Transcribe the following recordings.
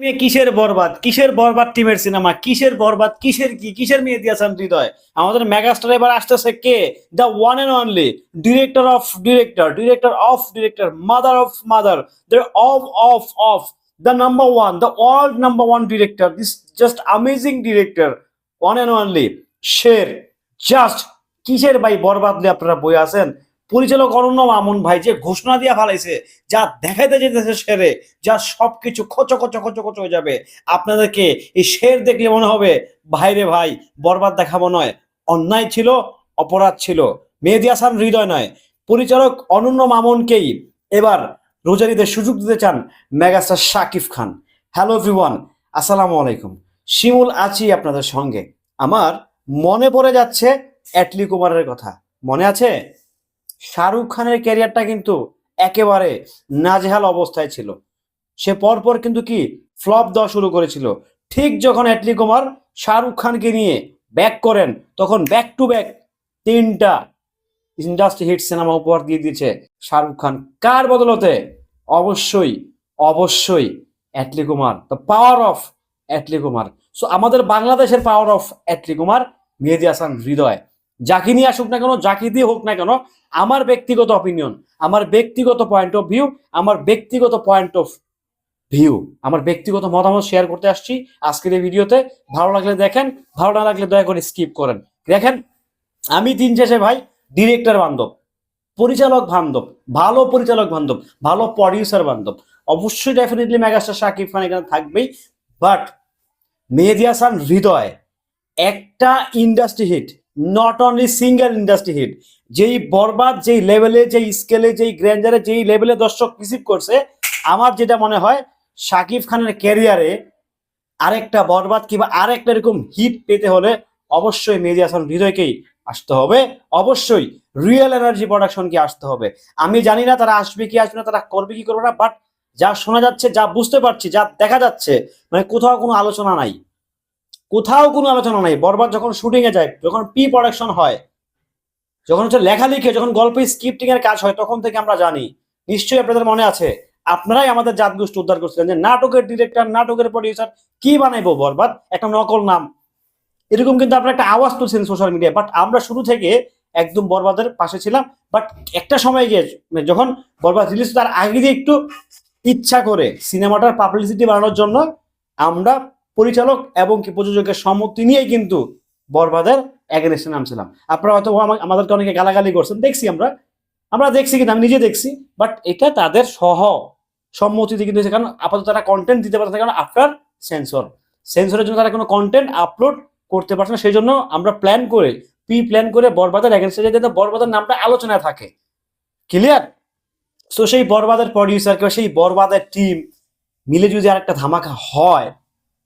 মেয়ে কিসের বরবাদ? কিসের বরবাদ টিমের সিনেমা? কিসের বরবাদ? কিসের কি? কিসের মেয়ে দিয়েছেন হৃদয়? আমাদের মেগাস্টার এবার আসতেছে কে? The one and only director of director director of director mother of mother the of of of the number one the world number one director this just amazing director one and only Sher just কিসের ভাই বরবাদ নিয়ে আপনারা বই আছেন? পরিচালক অরণ্য মামুন ভাই যে ঘোষণা দিয়া ফালাইছে, যা দেখাইতে যেতেছে শেরে যা সবকিছু খচ খচ খচ হয়ে যাবে। আপনাদেরকে এই শের দেখলে মনে হবে ভাইরে ভাই, বরবাদ দেখাবো নয়। অন্যায় ছিল, অপরাধ ছিল। মেহেদি হাসান হৃদয় নয়। পরিচালক অনন্য মামুনকেই এবার রোজারিদের সুযোগ দিতে চান megastar Shakib Khan. Hello everyone, আসসালামু আলাইকুম। শিমুল আছি আপনাদের সঙ্গে। আমার মনে পড়ে যাচ্ছে অ্যাটলি কুমারের কথা। মনে আছে? শাহরুখ খানের ক্যারিয়ারটা কিন্তু একেবারে নাজেহাল অবস্থায় ছিল। সে পরপর কিন্তু কি ফ্লপ দেওয়া শুরু করেছিল। ঠিক যখন অ্যাটলি কুমার শাহরুখ খানকে নিয়ে ব্যাক করেন, তখন ব্যাক টু ব্যাক তিনটা ইন্ডাস্ট্রি হিট সিনেমা উপহার দিয়ে দিয়েছে শাহরুখ খান। কার বদলতে? অবশ্যই অবশ্যই Atlee Kumar the power of Atlee Kumar. So আমাদের বাংলাদেশের পাওয়ার অফ অ্যাটলি কুমার মেহেদি হাসান হৃদয়। যাকে নিয়ে আসুক না কেন, যাকে দিয়ে হোক না কেন, আমার ব্যক্তিগত অপিনিয়ন আমার ব্যক্তিগত পয়েন্ট অফ ভিউ আমার ব্যক্তিগত পয়েন্ট অফ ভিউ আমার ব্যক্তিগত মতামত শেয়ার করতে আসছি আজকের এই ভিডিওতে ভালো লাগলে দেখেন, ভালো না লাগলে দয়া করে স্কিপ করেন। দেখেন, আমি দিন শেষে ভাই ডিরেক্টর বান্ধব, পরিচালক বান্ধব, ভালো পরিচালক বান্ধব, ভালো প্রডিউসার বান্ধব। অবশ্যই ডেফিনেটলি মেগাস্টার শাকিব খান এখানে থাকবেই বাট মেহেদি হাসান হৃদয়, একটা industry hit not only single industry hit যেই বরবাদ, যেই লেভেলে যেই স্কেলে যেই গ্র্যান্ডারে যেই লেভেলে দর্শক রিসিভ করছে, আমার যেটা মনে হয় শাকিব খানের ক্যারিয়ারে আরেকটা বরবাদ কিংবা আরেকটা এরকম হিট পেতে হলে অবশ্যই মেহেদি হাসান হৃদয়কেই আসতে হবে। অবশ্যই রিয়েল এনার্জি প্রোডাকশনকে আসতে হবে। আমি জানি না তারা আসবে কি আসবে না, তারা করবে কি করবে না বাট যা শোনা যাচ্ছে, যা বুঝতে পারছি, যা দেখা যাচ্ছে মানে কোথাও কোনো আলোচনা নাই। কোথাও কোনো আলোচনা নাই। বরবাদ যখন শুটিং এ যায়, যখন প্রি প্রোডাকশন হয়, যখন হচ্ছে লেখালেখি যখন গল্পে স্ক্রিপ্টিং এর কাজ হয়, তখন থেকে আমরা জানি, নিশ্চয়ই আপনাদের মনে আছে, আপনারাই আমাদের জাত গোষ্ঠী উদ্ধার করছিলেন যে নাটকের ডিরেক্টর নাটকের প্রডিউসার কি বানাইবো বরবাদ? একটা নকল নাম। এরকম কিন্তু আপনারা একটা আওয়াজ তুলছেন সোশ্যাল মিডিয়ায় বাট আমরা শুরু থেকে একদম বরবাদের পাশে ছিলাম বাট একটা সময় গিয়ে মানে যখন বরবাদ রিলিজ তার আগে দিয়ে একটু ইচ্ছা করে সিনেমাটার পাবলিসিটি বাড়ানোর জন্য আমরা পরিচালক এবং কি প্রযোজকের সম্মতি নিয়েই কিন্তু বরবাদের এগেনস্টে নামছিলাম আপনারা হয়তো আমাদেরকে অনেকে গালাগালি করছেন, দেখছি আমরা। আমরা দেখছি কিন্তু, আমি নিজে দেখছি বাট এটা তাদের সহ সম্মতিতে কিন্তু কারণ আপাতত তারা কন্টেন্ট দিতে পারছে কারণ আফটার সেন্সর সেন্সরের জন্য তারা কোনো কন্টেন্ট আপলোড করতে পারছে না, সেই জন্য আমরা প্ল্যান করে প্রি প্ল্যান করে বরবাদের এগেনস্টে যাতে বরবাদের নামটা আলোচনায় থাকে। ক্লিয়ার সো সেই বরবাদের প্রডিউসার কিংবা সেই বরবাদের টিম মিলে যদি আরেকটা ধামাকা হয়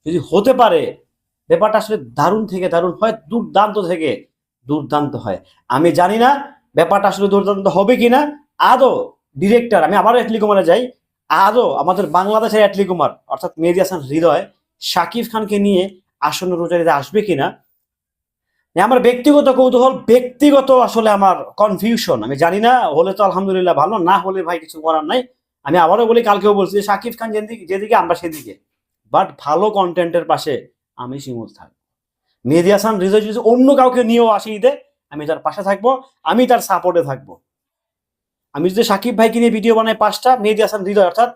যদি হতে পারে, ব্যাপারটা আসলে দারুণ থেকে দারুণ হয়, দুর্দান্ত থেকে দুর্দান্ত হয়। আমি জানি না ব্যাপারটা আসলে দুর্দান্ত হবে কিনা। আদৌ ডিরেক্টর আমি আবারও অ্যাটলি কুমারে যাই। আদৌ আমাদের বাংলাদেশের অ্যাটলি কুমার অর্থাৎ মেহেদি হাসান হৃদয়, শাকিব খানকে নিয়ে আসন্ন রোজারিতে আসবে কিনা? আমার ব্যক্তিগত কৌতূহল, ব্যক্তিগত আসলে আমার কনফিউশন আমি জানি না, হলে তো আলহামদুলিল্লাহ ভালো, না হলে ভাই কিছু করার নাই। আমি আবারও বলি, কালকেও বলছি যে শাকিব খান যেদিকে যেদিকে, আমরা সেদিকে। বাট ভালো কন্টেন্টের পাশে আমি শিমুল থাকব। মেহেদি হাসান, হৃদয় যদি অন্য কাউকে নিয়েও আসি ঈদে, আমি তার পাশে থাকব, আমি তার সাপোর্টে থাকব। আমি যদি সাকিব ভাইকে নিয়ে ভিডিও বানাই পাঁচটা, মেহেদি হাসান হৃদয়, অর্থাৎ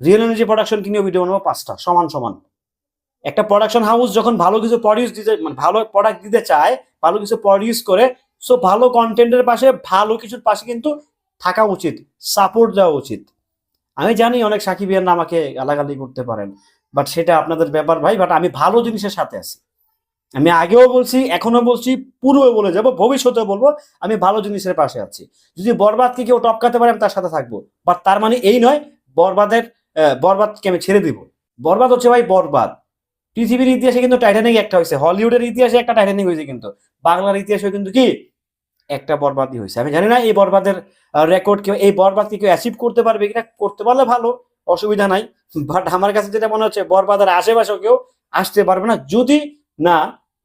রিয়েল এনার্জি প্রোডাকশন নিয়েও ভিডিও বানাবো পাঁচটা, সমান সমান। একটা প্রোডাকশন হাউস যখন ভালো কিছু প্রডিউস দিতে মানে ভালো প্রোডাক্ট দিতে চায়, ভালো কিছু প্রডিউস করে সো ভালো কন্টেন্টের পাশে, ভালো কিছুর পাশে কিন্তু থাকা উচিত সাপোর্ট দেওয়া উচিত। আমি জানি অনেক সাকিবিয়ান আমাকে গালাগালি করতে পারেন। বাট সেটা আপনাদের ব্যাপার ভাই বাট আমি ভালো জিনিসের সাথে আছি। আমি আগেও বলছি এখনও বলছি পূর্বে বলে যাব ভবিষ্যতে বলব, আমি ভালো জিনিসের পাশে আছি। যদি বরবাদকে কেউ টপকাতে পারে, আমি তার সাথে থাকব। বাট তার মানে এই নয়, বরবাদের বরবাদকে আমি ছেড়ে দিব। বরবাদ হচ্ছে ভাই বরবাদ। পৃথিবীর ইতিহাসে কিন্তু টাইটানিক একটা হয়েছে হলিউডের ইতিহাসে একটা টাইটানিক হয়েছে কিন্তু। বাংলার ইতিহাসে কিন্তু কি? একটা বরবাদই হয়েছে। আমি জানি না এই বরবাদের রেকর্ড কেউ, এই বরবাদকে কেউ অ্যাচিভ করতে পারবে কিনা, করতে পারলে ভালো, অসুবিধা নাই। বাট আমার কাছে যেটা মনে হচ্ছে, বরবাদের আশেপাশেও কেউ আসতে পারবে না। যদি না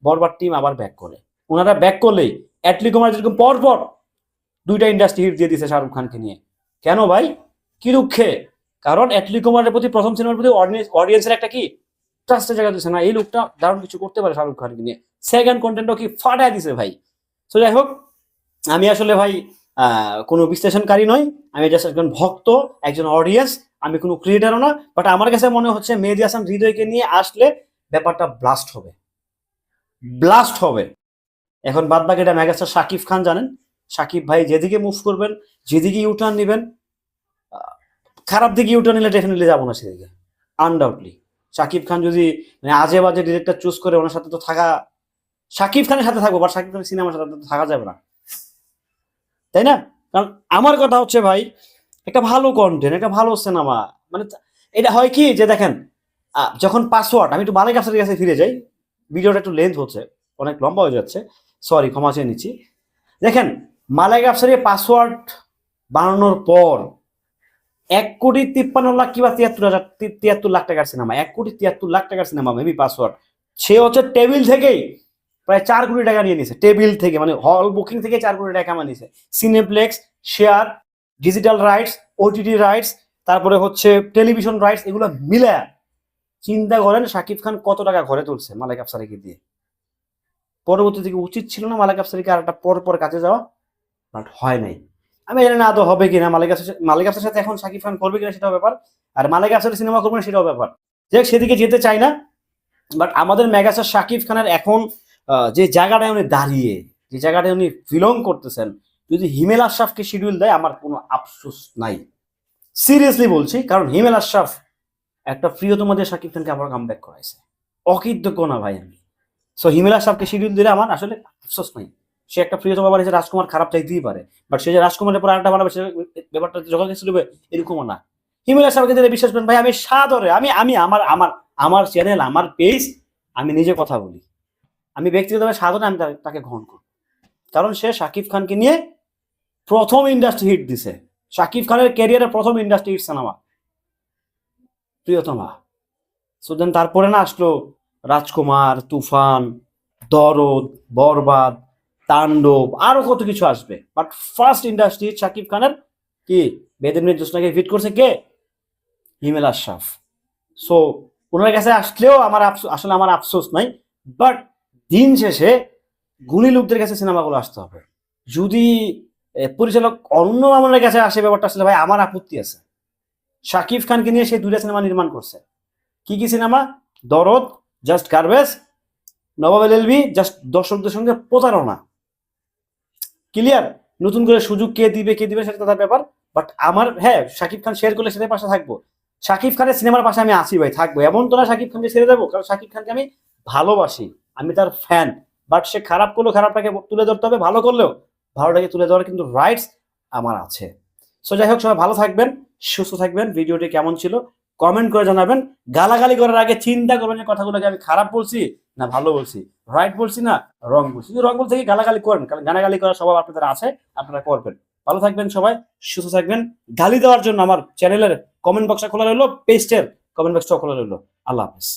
বরবার টিম আবার ব্যাক করে। ওনারা ব্যাক করলেই অ্যাটলি কুমার যেরকম পরপর দুইটা ইন্ডাস্ট্রি হিট দিয়ে দিয়েছে শাহরুখ খানকে নিয়ে। কেন ভাই? কি দুঃখে? কারণ অ্যাটলি কুমারের প্রতি প্রথম সিনেমার প্রতি অডিয়েন্সের একটা কি? ট্রাস্টের জায়গা দিচ্ছে না। এই লোকটা দারুণ কিছু করতে পারে শাহরুখ খানকে নিয়ে। সেকেন্ড কন্টেন্টও কি ফাটায় দিছে ভাই? তো যাই হোক, আমি আসলে ভাই কোনো বিশ্লেষণকারী নই। আমি জাস্ট একজন ভক্ত, একজন অডিয়েন্স আমি কোনো ক্রিয়েটারও না বাট আমার কাছে মনে হচ্ছে মেহেদি হাসান হৃদয়কে নিয়ে আসলে ব্যাপারটা ব্লাস্ট হবে। ব্লাস্ট হবে। এখন বাদ বাকিটা মেগাস্টার শাকিব খান জানেন। শাকিব ভাই যেদিকে মুভ করবেন, যেদিকে ইউটার্ন নেবেন খারাপ দিকে ইউটার্ন নিলে ডেফিনেটলি যাব না সেদিকে। আনডাউটলি শাকিব খান যদি মানে আজে বাজে ডিরেক্টর চুজ করে ওনার সাথে তো থাকা শাকিব খানের সাথে থাকব বা শাকিব খানের সিনেমার সাথে থাকা যাবে না। তাই না? কারণ আমার কথা হচ্ছে ভাই একটা ভালো কন্টেন্ট একটা ভালো সিনেমা মানে এটা হয় কি যে দেখেন যখন পাসওয়ার্ড আমি একটু মালিক আফসারের কাছে ফিরে যাই, ভিডিওটা একটু লেন্থ হচ্ছে, অনেক লম্বা হয়ে যাচ্ছে সরি ক্ষমা চেয়ে নিচ্ছি। দেখেন, মালাইক আফসারের পাসওয়ার্ড বানানোর পর এক কোটি তিপ্পান্ন লাখ কিংবা তিয়াত্তর হাজার তিয়াত্তর লাখ টাকার সিনেমা এক কোটি তিয়াত্তর লাখ টাকার সিনেমা মেবি পাসওয়ার্ড সে হচ্ছে টেবিল থেকেই প্রায় চার কোটি টাকা নিয়ে নিছে টেবিল থেকে মানে হল বুকিং থেকে চার কোটি টাকা কামা নিছে। Cineplex share digital rights OTT rights তারপরে হচ্ছে টেলিভিশন রাইটস এগুলো মিলে চিন্তা করেন শাকিব খান কত টাকা ঘরে তুলছে মালিক আফসারিকে দিয়ে। পরবর্তী থেকে উচিত ছিল না মালিক আফসারিকে আর একটা পর পর কাজে যাওয়া বাট হয় নাই। আমি জানি না আদৌ হবে কিনা, মালিক আফসার মালিক আফসার সাথে এখন শাকিব খান করবে কিনা সেটাও ব্যাপার, আর মালিক আফসার সিনেমা করবে না সেটাও ব্যাপার। যাই সেদিকে যেতে চাই না বাট আমাদের মেগাস্টার শাকিব খানের এখন যে জায়গাটায় উনি দাঁড়িয়ে, যে জায়গাটায় উনি বিলং করতেছেন যদি হিমেল আশরাফকে শিডিউল দেয়, আমার কোনো আফসোস নাই। সিরিয়াসলি বলছি, কারণ হিমেল আশরাফ একটা প্রিয়তম দিয়ে শাকিব খানকে আবার কাম ব্যাক করাইছে। অকৃতজ্ঞ না ভাই আমি। সো হিমেল আশরাফকে শিডিউল দিলে আমার আসলে আফসোস নাই। সে একটা প্রিয়তম যে রাজকুমার খারাপ চাইতেই পারে বাট সে যে রাজকুমারের পর আরেকটা বানাবে, সে ব্যাপারটা যখন কিছু দেবে এরকমও না। হিমেল আশরাফকে দিলে বিশ্বাস করেন, ভাই, আমি সাদরে, আমি আমি, আমার আমার আমার চ্যানেল আমার পেজ আমি নিজে কথা বলি। আমি ব্যক্তিগতভাবে সাধারণ আমি তাকে গ্রহণ করি। কারণ সে শাকিব খানকে নিয়ে প্রথম ইন্ডাস্ট্রি হিট দিছে। শাকিব খানের ক্যারিয়ারে প্রথম industry hit cinema Priyotoma. So then তারপরে না আসলো রাজকুমার, তুফান, দরদ, বরবাদ, তাণ্ডব, আরও কত কিছু আসবে। বাট ফার্স্ট ইন্ডাস্ট্রি শাকিব খানের কি? বেদের মিনিট জোসনাকে হিট করছে কে? হিমেল আশরাফ। সো ওনার কাছে আসলেও আমার আসলে আমার আফসোস নাই। বাট দিন শেষে গুণী লোকদের কাছে সিনেমাগুলো আসতে হবে। যদি পরিচালক অন্য মামুনের কাছে আসে ব্যাপারটা আসলে, ভাই, আমার আপত্তি আছে। শাকিব খানকে নিয়ে সে দুইটা সিনেমা নির্মাণ করছে। কি কি cinema? Dorod, just garbage Nabab L LB, just দর্শকদের সঙ্গে প্রতারণা। ক্লিয়ার? নতুন করে সুযোগ কে দিবে কে দিবে সেটা তার ব্যাপার। বাট আমার হ্যাঁ শাকিব খান শেয়ার করলে সেটার পাশে থাকব। শাকিব খানের সিনেমার পাশে আমি আছি, ভাই, থাকব। এমন তো না শাকিব খানকে ছেড়ে দেবো, কারণ শাকিব খানকে আমি ভালোবাসি। আমি তার ফ্যান বাট সে খারাপ করলেও খারাপটাকে তুলে ধরতে হবে, ভালো করলেও। ভালোটাকে তুলে ধরার কিন্তু রাইটস আমার আছে। সো যাই হোক, সবাই ভালো থাকবেন, সুস্থ থাকবেন, ভিডিওটি কেমন ছিল কমেন্ট করে জানাবেন। গালাগালি করার আগে চিন্তা করবেন যে কথাগুলোকে আমি খারাপ বলছি না ভালো বলছি। রাইট বলছি না রং বলছি। যদি রং বলতে গালাগালি করেন? কারণ গালাগালি করার স্বভাব আপনাদের আছে, আপনারা করবেন। ভালো থাকবেন সবাই, সুস্থ থাকবেন। গালি দেওয়ার জন্য আমার চ্যানেলের কমেন্ট বক্সটা খোলা রইল পেস্টের কমেন্ট বক্সটা খোলা রইল। আল্লাহ হাফিজ।